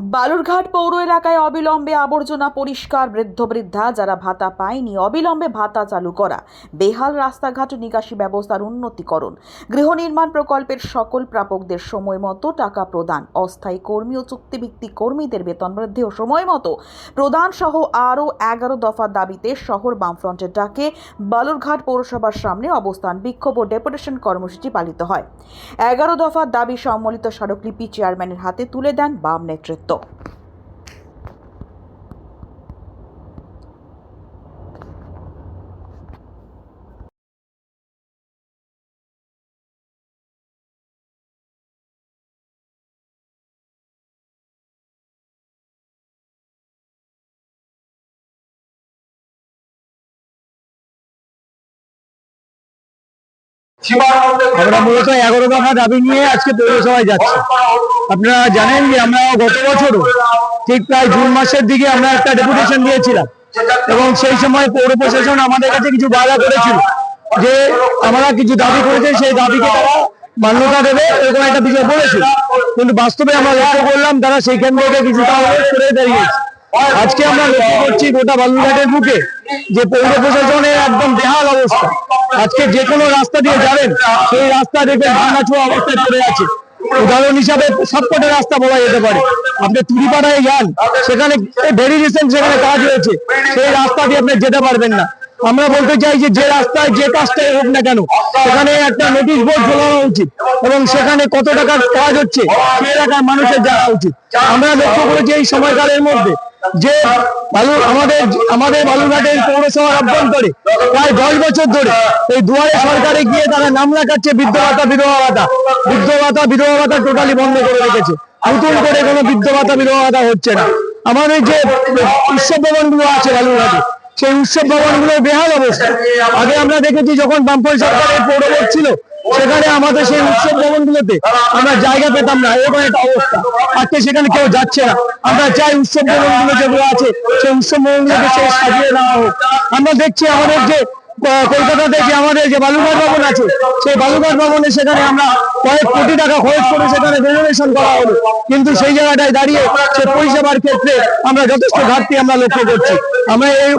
বালুরঘাট পৌর এলাকায় অবিলম্বে আবর্জনা পরিষ্কার বৃদ্ধ বৃদ্ধা যারা ভাতা পায়নি, অবিলম্বে ভাতা চালু করা। বেহাল রাস্তাঘাট নিকাশি ব্যবস্থার উন্নতিকরণ। গৃহ নির্মাণ প্রকল্পের সকল প্রাপকদের সময় মতো টাকা প্রদান। অস্থায়ী কর্মী ও চুক্তিভিত্তিক কর্মীদের বেতন বৃদ্ধি ও সময় মতো। প্রদান সহ আরও এগারো দফা দাবিতে শহর বামফ্রন্টের ডাকে বালুরঘাট পৌরসভার সামনে অবস্থান বিক্ষোভ ও ডেপুটেশন কর্মসূচি পালিত হয়। এগারো দফা দাবি সম্মিলিত স্মারকলিপি চেয়ারম্যানের হাতে তুলে দেন বাম নেতৃত্ব। ト。আমরা মূলত এগারো দফা দাবি নিয়ে আজকে পৌরসভায় যাচ্ছি। আপনারা জানেন যে আমরা গত বছরও ঠিক প্রায় জুন মাসের দিকে আমরা একটা ডেপুটেশন দিয়েছিলাম এবং সেই সময় পৌর প্রশাসন আমাদের কাছে কিছু বাধা করেছিল যে আমরা কিছু দাবি করেছি, সেই দাবিকে তারা মান্যতা দেবে এরকম একটা বিষয় বলেছিল। কিন্তু বাস্তবে আমরা লক্ষ্য করলাম তারা সেইখান থেকে কিছুটা সরে দাঁড়িয়েছে। আজকে আমরা লক্ষ্য করছি গোটা বালুরঘাটের বুকে যে পৌর প্রশাসনের একদম বেহাল অবস্থা। আজকে যে কোনো রাস্তা দিয়ে যাবেন, সেই রাস্তা দেখবেন ভাঙাচোয়া অবস্থায় পড়ে আছে। উদাহরণ হিসাবে সবকটা রাস্তা বলা যেতে পারে। আপনি তুরিপাড়ায় যান, সেখানে ভেরি রিসেন্ট সেখানে কাজ হয়েছে, সেই রাস্তা দিয়ে আপনি যেতে পারবেন না। আমরা বলতে চাই যে যে রাস্তায় যে কাজটাই হোক না কেন, সেখানে একটা নোটিশ বোর্ড ঝোলানো উচিত এবং সেখানে কত টাকার কাজ হচ্ছে, সেই এলাকার মানুষের জানা উচিত। আমরা লক্ষ্য করেছি এই সময়কালের মধ্যে যে বালুর আমাদের আমাদের বালুরঘাটের পৌরসভার অভ্যন্তরে প্রায় দশ বছর ধরে এই দুয়ারে সরকারে গিয়ে তারা নাম লেখাচ্ছে বৃদ্ধ ভাতা বিধবা ভাতা বৃদ্ধ ভাতা বিধবা ভাতা টোটালি বন্ধ করে রেখেছে। নতুন করে কোনো বৃদ্ধ ভাতা বিধবা ভাতা হচ্ছে না। আমাদের যে উৎসব ভবনগুলো আছে বালুরঘাটে সেই উৎসব ভবনগুলো বেহাল অবস্থা। আগে আমরা দেখেছি যখন বামপল সরকারের পৌরবোর্ড ছিল, সেখানে আমাদের সেই উৎসব ভবন গুলোতে আমরা জায়গা পেতাম না, এরকম একটা অবস্থা। আজকে সেখানে কেউ যাচ্ছে না। আমরা চাই উৎসব ভবনগুলো যেগুলো আছে, সেই উৎসব ভবন গুলোকে সেই সাজিয়ে নেওয়া হোক। আমরা দেখছি আমাদের যে কলকাতাতে যে আমাদের যে বালুঘাট ভবন আছে, সেই বালুঘাট ভবনে সেখানে আমরা কয়েক কোটি টাকা খরচ করে সেখানে রেনোভেশন করা হলো। কিন্তু সেই জায়গাটায় দাঁড়িয়ে সে পরিষেবার ক্ষেত্রে আমরা যথেষ্ট ঘাটতি আমরা লক্ষ্য করছি। আমরা এই